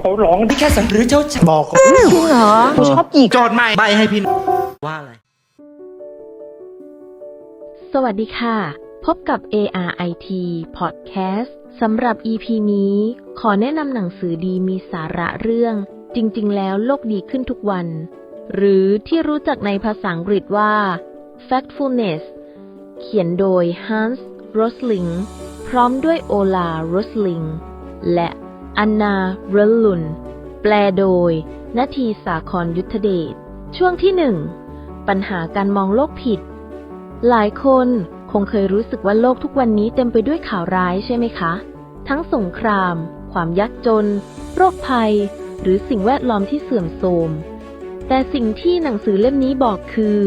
เขาร้องที่แค่สันหรือเจ้าชายบอกจริงเหรอกูชอบหยิกโจทย์ใหม่ใบให้พี่ว่าอะไร สวัสดีค่ะ พบกับ ARIT Podcast สำหรับ EP นี้ ขอแนะนำหนังสือดีมีสาระเรื่อง จริง ๆ แล้วโลกดีขึ้นทุกวัน หรือที่รู้จักในภาษาอังกฤษว่า Factfulness เขียนโดย Hans Rosling พร้อมด้วยโอลา Rosling และ อันนาเรลลุน แปลโดยนาทีสาครยุทธเดช ช่วงที่หนึ่ง ปัญหาการมองโลกผิด หลายคนคงเคยรู้สึกว่าโลกทุกวันนี้เต็มไปด้วยข่าวร้ายใช่ไหมคะ ทั้งสงคราม ความยากจน โรคภัย หรือสิ่งแวดล้อมที่เสื่อมโทรม แต่สิ่งที่หนังสือเล่มนี้บอกคือ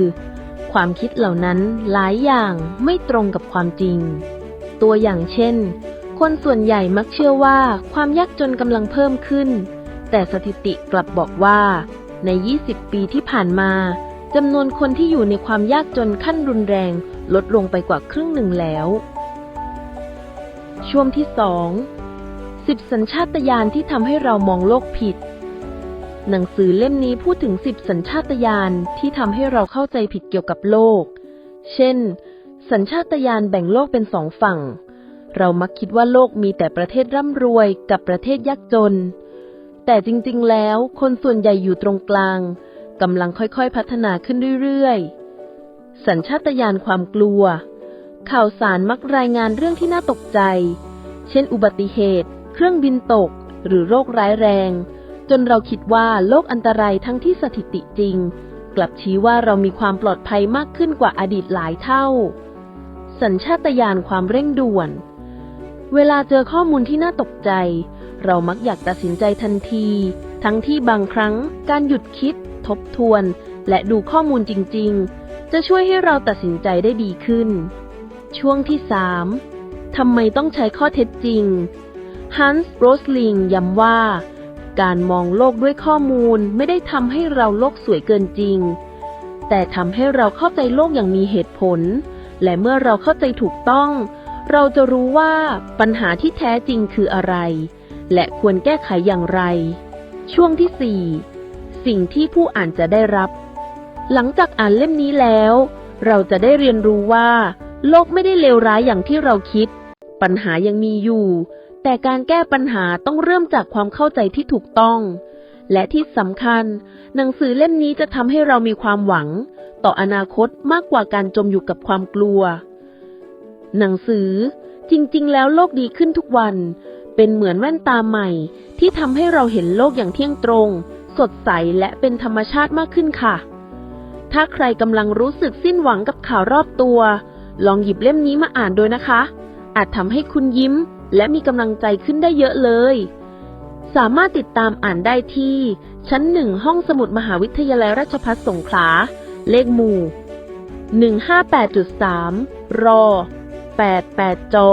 ความคิดเหล่านั้นหลายอย่างไม่ตรงกับความจริง ตัวอย่างเช่น คนส่วนใหญ่มักเชื่อว่าความยากจนกำลังเพิ่มขึ้น แต่สถิติกลับบอกว่า ใน 20 ปีที่ผ่านมาจำนวนคนที่อยู่ในความยากจนขั้นรุนแรง ลดลงไปกว่าครึ่งหนึ่งแล้ว ช่วงที่2 10สัญชาตญาณที่ทำให้เรามองโลกผิด หนังสือเล่มนี้พูดถึง10สัญชาตญาณที่ทำให้เราเข้าใจผิดเกี่ยวกับโลก เช่น สัญชาตญาณแบ่งโลกเป็นสองฝั่ง เรามักคิดว่าโลกมีแต่ประเทศร่ำรวยกับประเทศยากจน แต่จริงๆ แล้วคนส่วนใหญ่อยู่ตรงกลางกำลังค่อยๆ พัฒนาขึ้นเรื่อยๆ สัญชาตญาณความกลัว ข่าวสารมักรายงานเรื่องที่น่าตกใจ เช่น อุบัติเหตุ เครื่องบินตก หรือโรคร้ายแรง จนเราคิดว่าโลกอันตรายทั้งที่สถิติจริง กลับชี้ว่าเรามีความปลอดภัยมากขึ้นกว่าอดีตหลายเท่า สัญชาตญาณความเร่งด่วน เวลาเจอข้อมูลที่น่าตกใจ เรามักอยากตัดสินใจทันที ทั้งที่บางครั้งการหยุดคิด ทบทวน และดูข้อมูลจริง ๆ จะช่วยให้เราตัดสินใจได้ดีขึ้น ช่วงที่ 3. ทำไมต้องใช้ข้อเท็จจริงฮันส์โรสลิงย้ำว่า การมองโลกด้วยข้อมูลไม่ได้ทำให้เราโลกสวยเกินจริง แต่ทำให้เราเข้าใจโลกอย่างมีเหตุผล และเมื่อเราเข้าใจถูกต้อง เราจะรู้ว่าปัญหาที่แท้จริงคืออะไร และควรแก้ไขอย่างไร ช่วงที่ 4 สิ่งที่ผู้อ่านจะได้รับ หลังจากอ่านเล่มนี้แล้ว เราจะได้เรียนรู้ว่า โลกไม่ได้เลวร้ายอย่างที่เราคิด ปัญหายังมีอยู่ แต่การแก้ปัญหาต้องเริ่มจากความเข้าใจที่ถูกต้อง และที่สำคัญ หนังสือเล่มนี้จะทำให้เรามีความหวัง ต่ออนาคตมากกว่าการจมอยู่กับความกลัว หนังสือ จริง ๆ แล้วโลกดีขึ้นทุกวัน เป็นเหมือนแว่นตาใหม่ ที่ทำให้เราเห็นโลกอย่างเที่ยงตรง สดใสและเป็นธรรมชาติมากขึ้นค่ะ ถ้าใครกำลังรู้สึกสิ้นหวังกับข่าวรอบตัว ลองหยิบเล่มนี้มาอ่านดูนะคะ อาจทำให้คุณยิ้ม และมีกำลังใจขึ้นได้เยอะเลย สามารถติดตามอ่านได้ที่ ชั้นหนึ่งห้องสมุดมหาวิทยาลัยราชภัฏสงขลา เลขหมู่158.3 รอ 88 จอ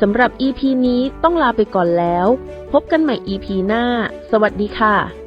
สำหรับ EP นี้ต้องลาไปก่อนแล้ว พบกันใหม่ EP หน้า สวัสดีค่ะ